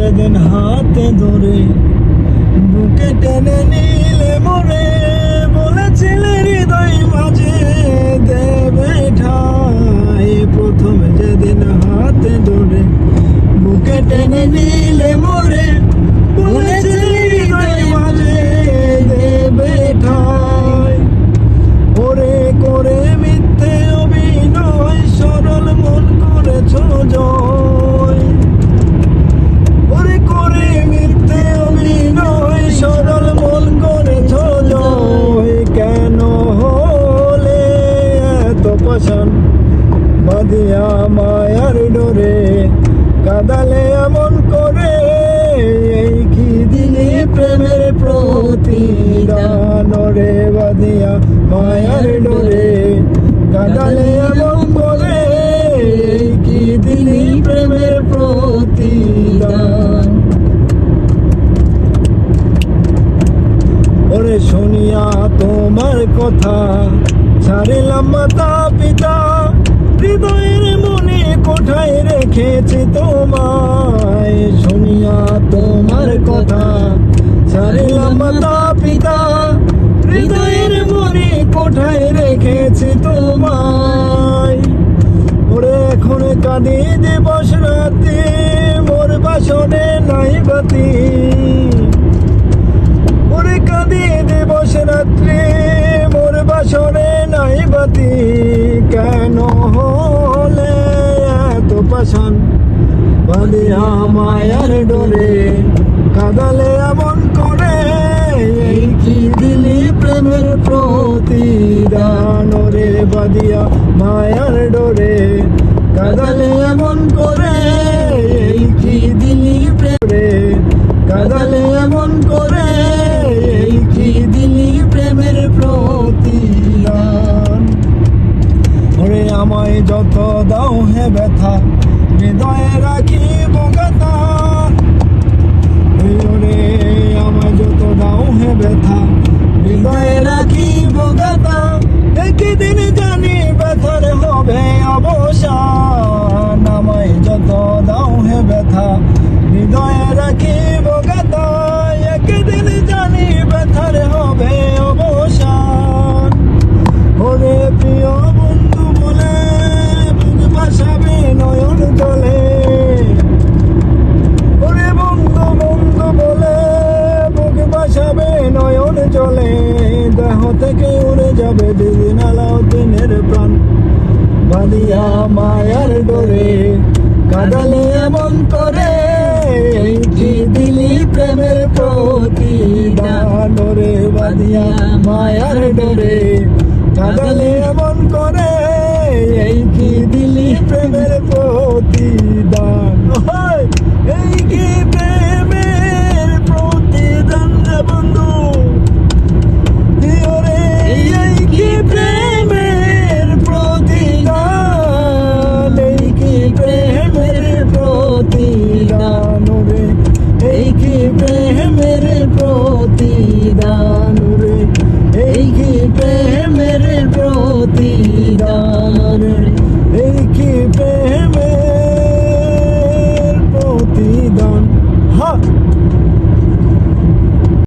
যেদিন হাতে ধরে বুকে টেনে নিলে মরে বলেছিলে হৃদয় মাঝে দেবে ঠাই। প্রথম যেদিন হাতে ধরে বুকে টেনে নিলে মরে দিলি প্রেমের প্রতিদান। ওরে শুনিয়া তোমার কথা ছাড়িলাম মাতা পিতা, হৃদয়ের মনে কোঠায় রেখেছি তোমায়। শুনিয়া তোমার কথা ছাড়িলাম মাতা পিতা, হৃদয়ের মনে কোঠায় রেখেছি তোমায়। কাঁদি দিবস রাতে মোর বাসনে নাই বাতি। ওরে কাঁদি দিবস রাত্রে মোর বাসনে নাই বাতি। কেন হলে এত পাশান বাঁধিয়া মায়ার ডোরে কাদালে এমন করে। এই কি দিলি প্রেমের প্রতিদান? রে বাদিয়া মায়ার ডোরে কাদালে এমন করে, এই কি দিলি প্রেমে? কাদালে এমন করে, এই কি দিলি প্রেমের প্রতি ওরে আমায় যত দাও হে ব্যথা, হৃদয়ে রাখি বগাতা হৃদয়ে রাখি বগাতা একদিন জানি ব্যথার হবে অবসান। ওরে প্রিয় বন্ধু বলে বুক বাসাবে নয়ন জলে। ওরে বন্ধু বন্ধু বলে, বুক বাসাবে নয়ন জলে। দেহ থেকে উড়ে যাবে দিদিন আলাউদ্দিনের প্রাণ। বাদিয়া মায়ার ডোরে, কাদালে এমন করে কি দিলি প্রেমের প্রতিদান। রে বাদিয়া মায়ার ডোরে কাঁদালে। এমন করে। এই কি দিলি প্রেমের প্রতি।